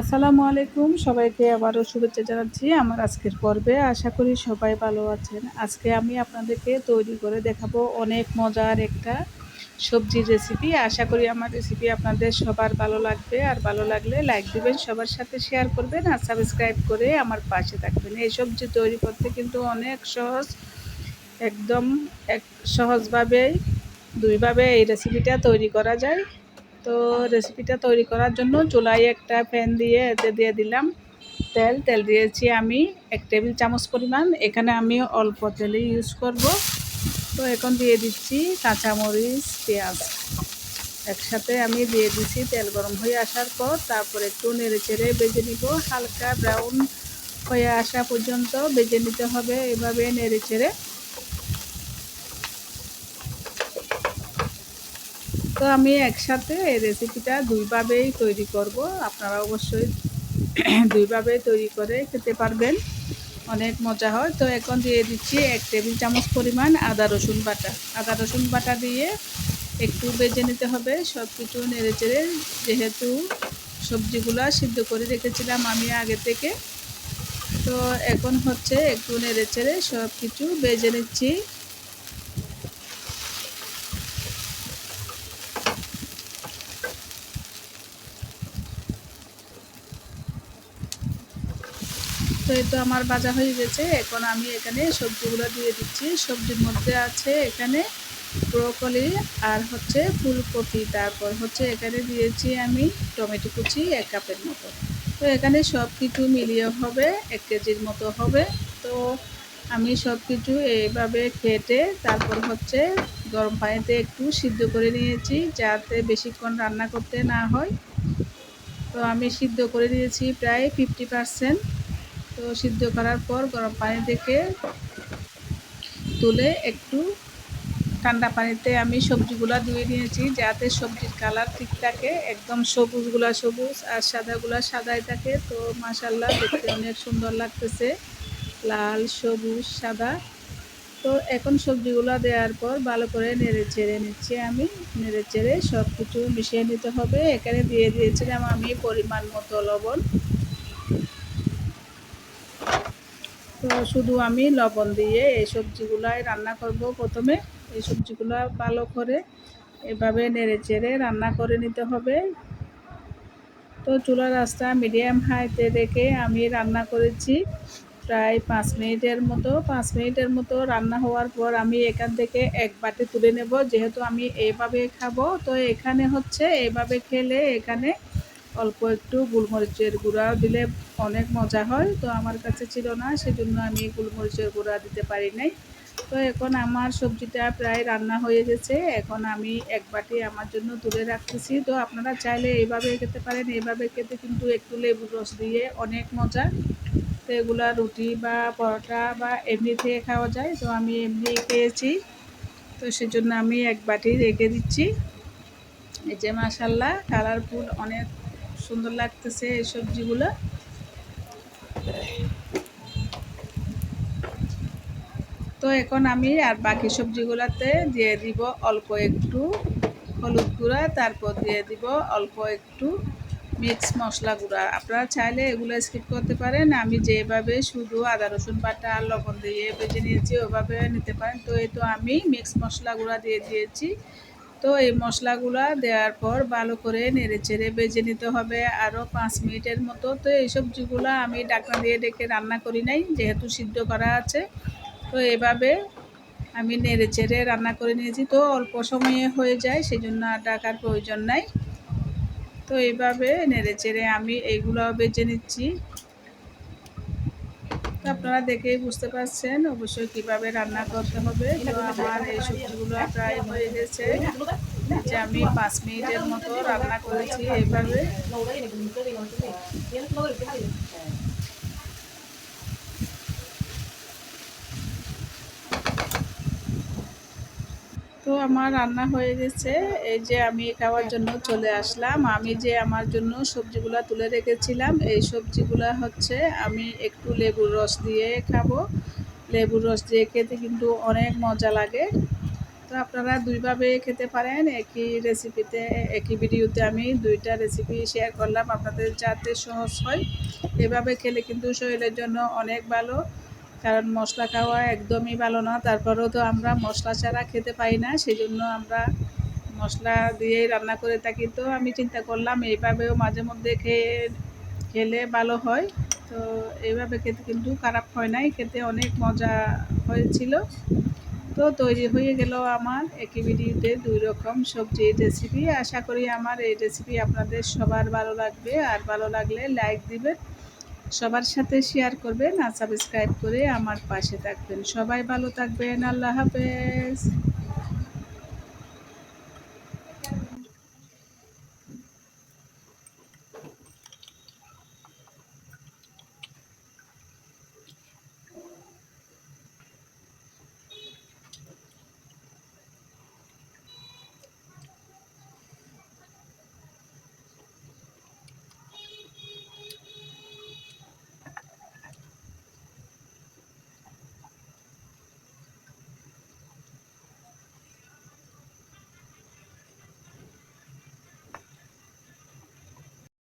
আসসালামু আলাইকুম। সবাইকে আবারও শুভেচ্ছা জানাচ্ছি আমার আজকের পর্বে। আশা করি সবাই ভালো আছেন। আজকে আমি আপনাদেরকে তৈরি করে দেখাবো অনেক মজার একটা সবজির রেসিপি আশা করি আমার রেসিপি আপনাদের সবার ভালো লাগবে। আর ভালো লাগলে লাইক দিবেন, সবার সাথে শেয়ার করবেন আর সাবস্ক্রাইব করে আমার পাশে থাকবেন। এই সবজি তৈরি করতে কিন্তু অনেক সহজ, একদম এক সহজভাবেই, দুইভাবে এই রেসিপিটা তৈরি করা যায়। তো রেসিপিটা তৈরি করার জন্য চুলাই একটা প্যান দিয়ে এতে দিয়ে দিলাম তেল। তেল দিয়েছি আমি এক টেবিল চামচ পরিমাণ। এখানে আমি অল্প তেলে ইউজ করব। তো এখন দিয়ে দিচ্ছি কাঁচামরিচ, পেঁয়াজ। একসাথে আমি দিয়ে দিচ্ছি তেল গরম হয়ে আসার পর তারপর একটু নেড়ে চেড়ে বেজে নিব। হালকা ব্রাউন হয়ে আসা পর্যন্ত বেজে নিতে হবে। এভাবে নেড়ে চেড়ে তো আমি একসাথে এই রেসিপিটা দুইভাবেই তৈরি করব। আপনারা অবশ্যই দুইভাবেই তৈরি করে খেতে পারবেন। অনেক মজা হয়। তো এখন দিয়ে দিচ্ছি এক টেবিল চামচ পরিমাণ আদা, রসুন বাটা। আদা, রসুন বাটা দিয়ে একটু বেজে নিতে হবে। সব কিছু নেড়ে চেড়ে যেহেতু সবজিগুলো সিদ্ধ করে রেখেছিলাম আমি আগে থেকে। তো এখন হচ্ছে একটু নেড়ে চেড়ে সব কিছু বেজে নিচ্ছি। তো এই তো আমার ভাজা হয়ে গেছে। এখন আমি এখানে সবজিগুলো দিয়ে দিচ্ছি। সবজির মধ্যে আছে এখানে ব্রোকলি আর হচ্ছে ফুলকপি। তারপর হচ্ছে এখানে দিয়েছি আমি টমেটো কুচি এক কাপের মতো। তো এখানে সব কিছু মিলিয়ে হবে, এক কেজির মতো হবে। তো আমি সব কিছু এইভাবে কেটে তারপর হচ্ছে গরম পানিতে একটু সিদ্ধ করে নিয়েছি যাতে বেশিক্ষণ রান্না করতে না হয়। তো আমি সিদ্ধ করে দিয়েছি প্রায় ফিফটি পারসেন্ট তো সিদ্ধ করার পর গরম পানি থেকে তুলে একটু ঠান্ডা পানিতে আমি সবজিগুলা ধুয়ে নিয়েছি, যাতে সবজির কালার ঠিক থাকে, একদম সবুজগুলা সবুজ আর সাদাগুলা সাদাই থাকে। তো মাসাল্লাহ দেখতে অনেক সুন্দর লাগতেছে, লাল, সবুজ, সাদা। তো এখন সবজিগুলো দেওয়ার পর ভালো করে নেড়ে চেড়ে নিচ্ছি আমি। নেড়ে চেড়ে সব কিছু মিশিয়ে নিতে হবে। এখানে দিয়ে দিয়েছিলাম আমি পরিমাণ মতো লবণ। তো শুধু আমি লবণ দিয়ে এই সবজিগুলাই রান্না করব প্রথমে। এই সবজিগুলো ভালো করে এভাবে নেড়ে চেড়ে রান্না করে নিতে হবে। তো চুলার রাস্তা মিডিয়াম হাইতে রেখে আমি রান্না করেছি প্রায় পাঁচ মিনিটের মতো। পাঁচ মিনিটের মতো রান্না হওয়ার পর আমি এখান থেকে এক বাটি তুলে নেব। যেহেতু আমি এইভাবে খাব, তো এখানে হচ্ছে এইভাবে খেলে এখানে অল্প একটু গোলমরিচের গুঁড়া দিলে অনেক মজা হয়, তো আমার কাছে ছিল না, সেজন্য আমি গোলমরিচের গুঁড়া দিতে পারি নাই। তো এখন আমার সবজিটা প্রায় রান্না হয়ে গেছে, এখন আমি এক বাটি আমার জন্য তুলে রাখতেছি। তো আপনারা চাইলে এইভাবে খেতে পারেন, এইভাবে খেতে কিন্তু একটু লেবুর রস দিয়ে অনেক মজা। তো এগুলা রুটি বা পরোটা বা এমনি থেকে খাওয়া যায়, তো আমি এমনি খেয়েছি। তো সেজন্য আমি এক বাটি রেখে দিচ্ছি। এই যে মাসাল্লাহ কালারফুল অনেক সুন্দর লাগতেছে এই সবজিগুলো তো এখন আমি আর বাকি সবজিগুলোতে দিয়ে দিব অল্প একটু হলুদ গুঁড়া, তারপর দিয়ে দিব অল্প একটু মিক্স মশলা গুঁড়া। আপনারা চাইলে এগুলো স্কিপ করতে পারেন। আমি যেভাবে শুধু আদা, রসুন, বাটা, আর লবণ দিয়ে বেজে নিয়েছি, ওভাবে নিতে পারেন। তো এই তো আমি মিক্স মশলা গুঁড়া দিয়ে দিয়েছি। তো এই মশলাগুলো দেওয়ার পর ভালো করে নেড়ে চেড়ে বেজে নিতে হবে। আরও পাঁচ মিনিটের মতো। তো এই সবজিগুলো আমি ডাকনা দিয়ে ডেকে রান্না করি নাই, যেহেতু সিদ্ধ করা আছে। তো এভাবে আমি নেড়ে চেড়ে রান্না করে নিয়েছি। তো অল্প সময়ে হয়ে যায় সেই জন্য আর ডাকার প্রয়োজন নাই। তো এইভাবে নেড়ে চেড়ে আমি এইগুলো বেজে নিচ্ছি। আপনারা দেখেই বুঝতে পারছেন অবশ্যই কীভাবে রান্না করতে হবে। আমার এই সবজিগুলো প্রায় হয়ে গেছে। যে আমি পাঁচ মিনিটের মতো রান্না করেছি এইভাবে তো আমার রান্না হয়ে গেছে। এই যে আমি খাওয়ার জন্য চলে আসলাম। আমি যে আমার জন্য সবজিগুলা তুলে রেখেছিলাম, এই সবজিগুলা হচ্ছে আমি একটু লেবুর রস দিয়ে খাব। লেবুর রস দিয়ে খেতে কিন্তু অনেক মজা লাগে। তো আপনারা দুইভাবে খেতে পারেন। একই রেসিপিতে, একই ভিডিওতে আমি দুইটা রেসিপি শেয়ার করলাম। আপনাদের যাতে সহজ হয়, এভাবে খেলে কিন্তু শরীরের জন্য অনেক ভালো। কারণ মশলা খাওয়া একদমই ভালো না। তারপরেও তো আমরা মশলা ছাড়া খেতে পাই না সেই জন্য আমরা মশলা দিয়েই রান্না করে থাকি। তো আমি চিন্তা করলাম, এইভাবেও মাঝে মধ্যে খেয়ে, খেলে ভালো হয়। তো এইভাবে খেতে কিন্তু খারাপ হয় নাই, খেতে অনেক মজা হয়েছিল। তো তৈরি হয়ে গেল আমার একই ভিডিওতে দুই রকম সবজির রেসিপি আশা করি আমার এই রেসিপি আপনাদের সবার ভালো লাগবে। আর ভালো লাগলে লাইক দিবেন। সবার সাথে শেয়ার করবেন আর সাবস্ক্রাইব করে আমার পাশে থাকবেন। সবাই ভালো থাকবেন। আল্লাহ হাফেজ।